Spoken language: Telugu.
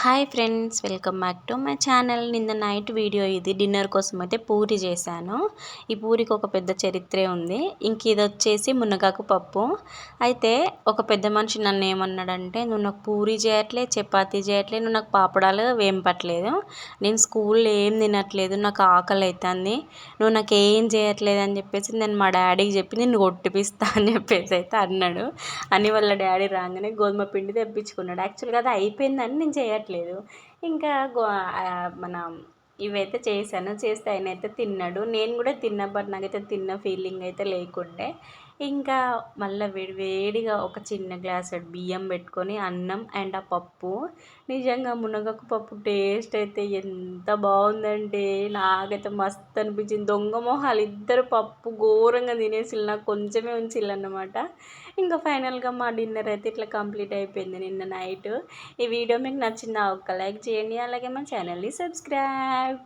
Hi friends welcome back to my channel. నిన్న నైట్ వీడియో ఇది. డిన్నర్ కోసం అయితే పూరి చేశాను. ఈ పూరికి ఒక పెద్ద చరిత్రే ఉంది. ఇంక ఇది వచ్చేసి మునగాకు పప్పు. అయితే ఒక పెద్ద మనిషి నన్ను ఏమన్నాడంటే నువ్వు నాకు పూరి చేయట్లే చపాతీ చేయట్లేదు నువ్వు నాకు పాపడాలు వేంపట్లేదు. నేను స్కూల్లో ఏం తినట్లేదు నాకు ఆకలి అవుతుంది నువ్వు నాకు ఏం చేయట్లేదు అని చెప్పేసి నేను మా డాడీకి చెప్పి నేను కొట్టిపిస్తా అని చెప్పేసి అయితే అన్నాడు. అని వాళ్ళ డాడీ రాగానే గోధుమ పిండి తెప్పించుకున్నాడు. యాక్చువల్గా అది అయిపోయిందని నేను చేయట్లేదు. చేయట్లేదు ఇంకా మన ఇవైతే చేశాను. చేస్తే ఆయన అయితే తిన్నాడు. నేను కూడా తిన్నా బట్ నాకైతే తిన్న ఫీలింగ్ అయితే లేకుండే. ఇంకా మళ్ళీ వేడివేడిగా ఒక చిన్న గ్లాస్ బియ్యం పెట్టుకొని అన్నం అండ్ ఆ పప్పు. నిజంగా మునగకు పప్పు టేస్ట్ అయితే ఎంత బాగుందంటే నాకైతే మస్తు అనిపించింది. దొంగ మొహాలు ఇద్దరు పప్పు ఘోరంగా తినేసి నాకు కొంచెమే ఉంచిల్లన్నమాట ఇంకా ఫైనల్గా మా డిన్నర్ అయితే ఇట్లా కంప్లీట్ అయిపోయింది నిన్న నైట్. ఈ వీడియో మీకు నచ్చిందా? ఒక్క లైక్ చేయండి. అలాగే మా ఛానల్ని సబ్స్క్రైబ్